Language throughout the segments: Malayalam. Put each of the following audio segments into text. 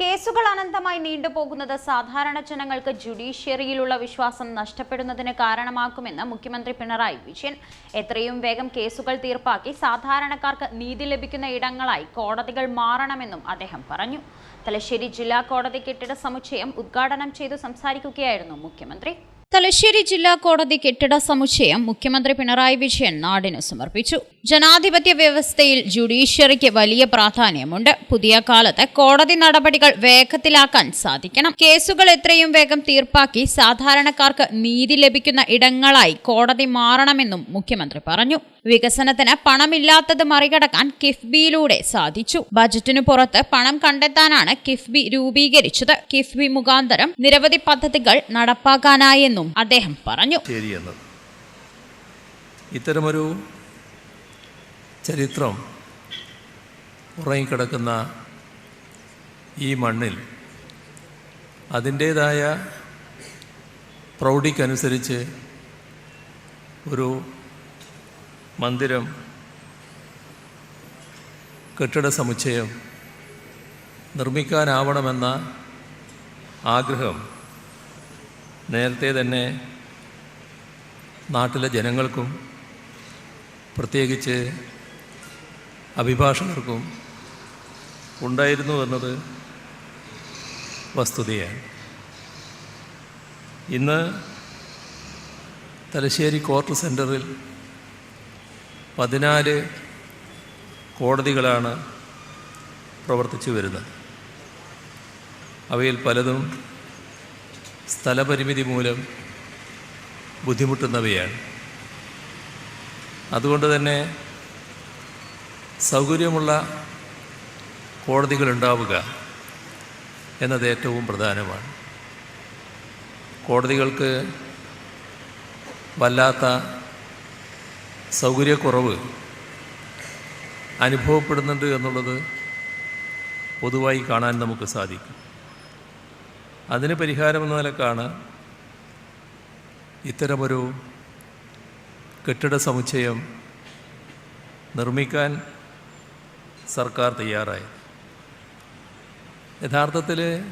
കേസുകൾ അനന്തമായി നീണ്ടുപോകുന്നത് സാധാരണ ജനങ്ങൾക്ക് ജുഡീഷ്യറിയിലുള്ള വിശ്വാസം നഷ്ടപ്പെടുന്നതിന് കാരണമാക്കുമെന്ന് മുഖ്യമന്ത്രി പിണറായി വിജയൻ. എത്രയും വേഗം കേസുകൾ തീർപ്പാക്കി സാധാരണക്കാർക്ക് നീതി ലഭിക്കുന്ന ഇടങ്ങളായി കോടതികൾ മാറണമെന്നും അദ്ദേഹം പറഞ്ഞു. തലശ്ശേരി ജില്ലാ കോടതി കെട്ടിട സമുച്ചയം ഉദ്ഘാടനം ചെയ്തു സംസാരിക്കുകയായിരുന്നു മുഖ്യമന്ത്രി. തലശ്ശേരി ജില്ലാ കോടതി കെട്ടിട സമുച്ചയം മുഖ്യമന്ത്രി പിണറായി വിജയൻ നാടിന് സമർപ്പിച്ചു. ജനാധിപത്യ വ്യവസ്ഥയിൽ ജുഡീഷ്യറിക്ക് വലിയ പ്രാധാന്യമുണ്ട്. പുതിയ കാലത്ത് കോടതി നടപടികൾ വേഗത്തിലാക്കാൻ സാധിക്കണം. കേസുകൾ എത്രയും വേഗം തീർപ്പാക്കി സാധാരണക്കാർക്ക് നീതി ലഭിക്കുന്ന ഇടങ്ങളായി കോടതി മാറണമെന്നും മുഖ്യമന്ത്രി പറഞ്ഞു. വികസനത്തിന് പണമില്ലാത്തത് മറികടക്കാൻ കിഫ്ബിയിലൂടെ സാധിച്ചു. ബജറ്റിനു പുറത്ത് പണം കണ്ടെത്താനാണ് കിഫ്ബി രൂപീകരിച്ചത്. കിഫ്ബി മുഖാന്തരം നിരവധി പദ്ധതികൾ നടപ്പാക്കാനായെന്നും അദ്ദേഹം പറഞ്ഞു. ഇത്തരമൊരു ചരിത്രം ഉറങ്ങിക്കിടക്കുന്ന ഈ മണ്ണിൽ അതിന്റേതായ പ്രൗഢിക്കനുസരിച്ച് ഒരു മന്ദിരം കെട്ടിട സമുച്ചയം നിർമ്മിക്കാനാവണമെന്ന ആഗ്രഹം നേരത്തെ തന്നെ നാട്ടിലെ ജനങ്ങൾക്കും പ്രത്യേകിച്ച് അഭിഭാഷകർക്കും ഉണ്ടായിരുന്നു എന്നത് വസ്തുതയാണ്. ഇന്ന് തലശ്ശേരി കോർട്ട് സെന്ററിൽ പതിനാല് കോടതികളാണ് പ്രവർത്തിച്ചു വരുന്നത്. അവയിൽ പലതും സ്ഥലപരിമിതി മൂലം ബുദ്ധിമുട്ടുന്നവയാണ്. അതുകൊണ്ട് തന്നെ സൗകര്യമുള്ള കോടതികളുണ്ടാവുക എന്നത് ഏറ്റവും പ്രധാനമാണ്. കോടതികൾക്ക് വല്ലാത്ത സൗകര്യക്കുറവ് അനുഭവപ്പെടുന്നുണ്ട് എന്നുള്ളത് പൊതുവായി കാണാൻ നമുക്ക് സാധിക്കും. അതിന് പരിഹാരമെന്ന നിലക്കാണ് ഇത്തരമൊരു കെട്ടിട സമുച്ചയം നിർമ്മിക്കാൻ സർക്കാർ തയ്യാറായത്. യഥാർത്ഥത്തിൽ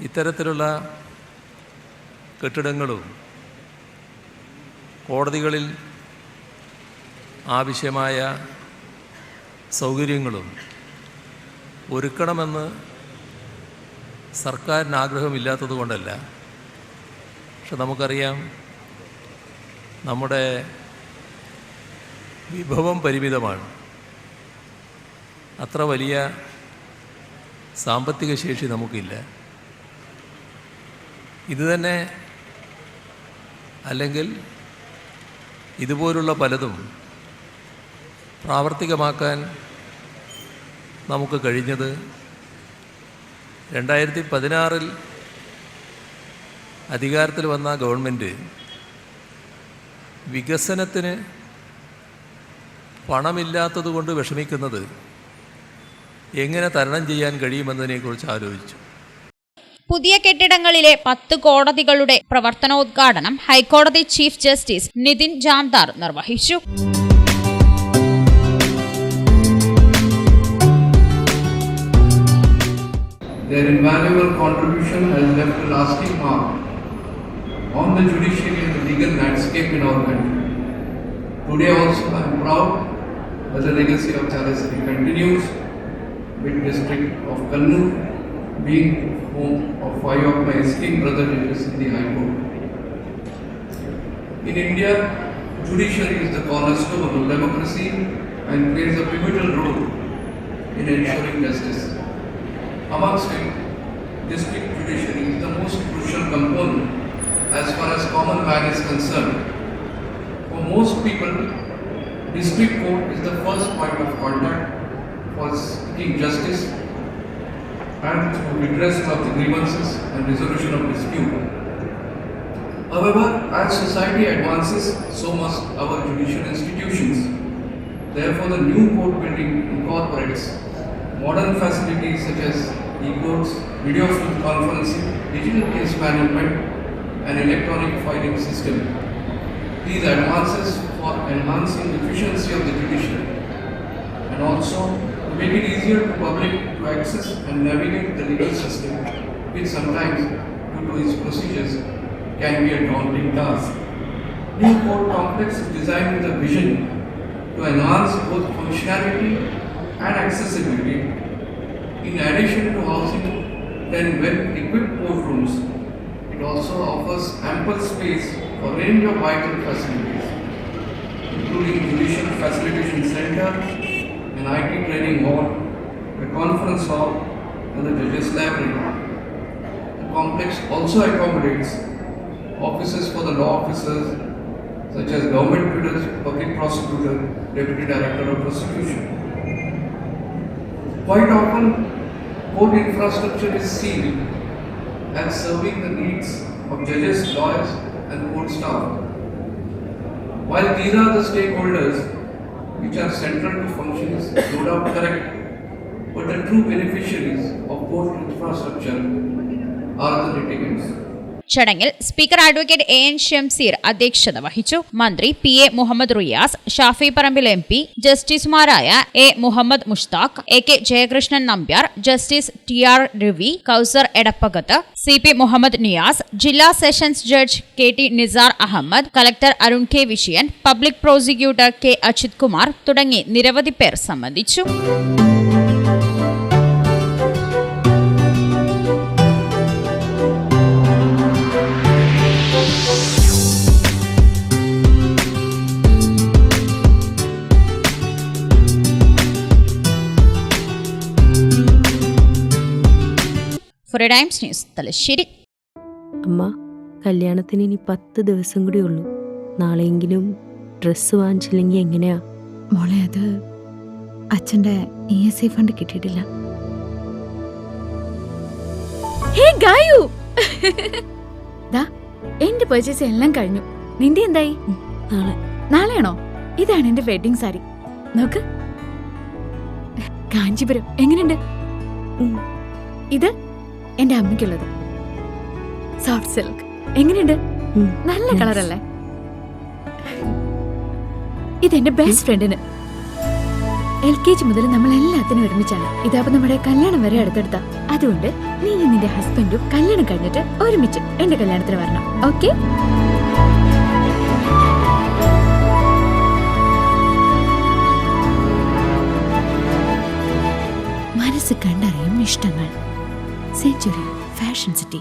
ഇത്തരത്തിലുള്ള കെട്ടിടങ്ങളും കോടതികളിൽ ആവശ്യമായ സൗകര്യങ്ങളും ഒരുക്കണമെന്ന് സർക്കാരിന് ആഗ്രഹമില്ലാത്തത് കൊണ്ടല്ല പക്ഷെ നമുക്കറിയാം നമ്മുടെ വിഭവം പരിമിതമാണ്. അത്ര വലിയ സാമ്പത്തിക ശേഷി നമുക്കില്ല. ഇത് തന്നെ അല്ലെങ്കിൽ ഇതുപോലുള്ള പലതും പ്രാവർത്തികമാക്കാൻ നമുക്ക് കഴിഞ്ഞത് രണ്ടായിരത്തി പതിനാറിൽ അധികാരത്തിൽ വന്ന ഗവൺമെന്റ് വികസനത്തിന് പണമില്ലാത്തതുകൊണ്ട് വിഷമിക്കുന്നത് എങ്ങനെ തരണം ചെയ്യാൻ കഴിയുമെന്നതിനെക്കുറിച്ച് ആലോചിച്ചു. പുതിയ കെട്ടിടങ്ങളിലെ പത്ത് കോടതികളുടെ പ്രവർത്തനോദ്ഘാടനം ഹൈക്കോടതി ചീഫ് ജസ്റ്റിസ് നിതിൻ ജാംദാർ നിർവഹിച്ചു Their invaluable contribution has left a lasting mark on the judiciary and the legal landscape in our country. Today also I am proud that the legacy of Chalasari continues with district of Kannur being home of five of my esteemed brother judges in the High Court. In India, judiciary is the cornerstone of democracy and plays a pivotal role in ensuring justice. Amongst them, district judiciary is the most crucial component as far as common man is concerned. For most people, district court is the first point of contact for seeking justice and for redressal of the grievances and resolution of dispute. However, as society advances, so must our judicial institutions. Therefore, the new court building incorporates modern facilities such as e-courts, video conferencing, digital case management, and electronic filing system. These advances for enhancing efficiency of the judiciary and also to make it easier to public access and navigate the legal system, which sometimes, due to its procedures, can be a daunting task. New court complex is designed with a vision to enhance both functionality and accessibility. In addition to housing 10 well-equipped courtrooms, it also offers ample space for a range of vital facilities, including judicial facilitation center, an IT training hall, a conference hall, and the judges library. The complex also accommodates offices for the law officers such as government tutors, public prosecutor, deputy director of prosecution. Quite often, court infrastructure is seen as serving the needs of judges, lawyers, and court staff. While these are the stakeholders which are central to functions, no doubt correct, but the true beneficiaries of port infrastructure are the litigants. ചടങ്ങിൽ speaker advocate A N Shamseer അധ്യക്ഷത വഹിച്ചു മന്ത്രി P A Muhammad Riyas Shafi Parambil M P ജസ്റ്റിസുമാരായ A Muhammad Mushtaq A K Jayakrishnan Nambiar justice T R Ravi Kauser Edappakath C P Muhammad Niyas ജില്ലാ sessions judge K T Nisar Ahmed collector Arun K Vishayan public prosecutor K Ajith Kumar തുടങ്ങി നിരവധി പേർ സംബന്ധിച്ചു ഫോർ ടൈംസ് ന്യൂസ് തലശ്ശേരി. അമ്മ കല്യാണത്തിന് ഇനി പത്ത് ദിവസം കൂടി ഉള്ളൂ. നാളെയെങ്കിലും ഡ്രസ്സ് വാങ്ങിച്ചില്ലെങ്കിൽ എങ്ങനെയാ? മോളെ അത് അച്ഛന്റെ ഇ എസ് ഐ ഫണ്ട് കിട്ടിയിട്ടില്ല. ഹേ ഗായു! ദാ എന്റെ പർച്ചേസ് എല്ലാം കഴിഞ്ഞു. നിന്റെ എന്തായി? നാളെ. നാളെയാണോ? ഇതാണ് എന്റെ വെഡിങ് സാരി നോക്ക്. കാഞ്ചിപുരം എങ്ങനെയുണ്ട്? ഇത് എന്റെ അമ്മയ്ക്കുള്ളത്. സോഫ്റ്റ് സിൽക്ക് എങ്ങനെയുണ്ട്? നല്ല കളറല്ലേ? ഇതെന്റെ ബെസ്റ്റ് ഫ്രണ്ടിന് എൽ കെ ജി മുതൽ നമ്മൾ എല്ലാത്തിനും ഒരുമിച്ചാണ്. ഇതാപ്പ നമ്മുടെ കല്യാണം വരെ അടുത്തെടുത്ത. അതുകൊണ്ട് നീ നിന്റെ ഹസ്ബൻഡും കല്യാണം കഴിഞ്ഞിട്ട് ഒരുമിച്ച് എന്റെ കല്യാണത്തിന് വരണം. ഓക്കെ മനസ്സ് കണ്ടറിയും ഇഷ്ടങ്ങൾ. Century fashion city.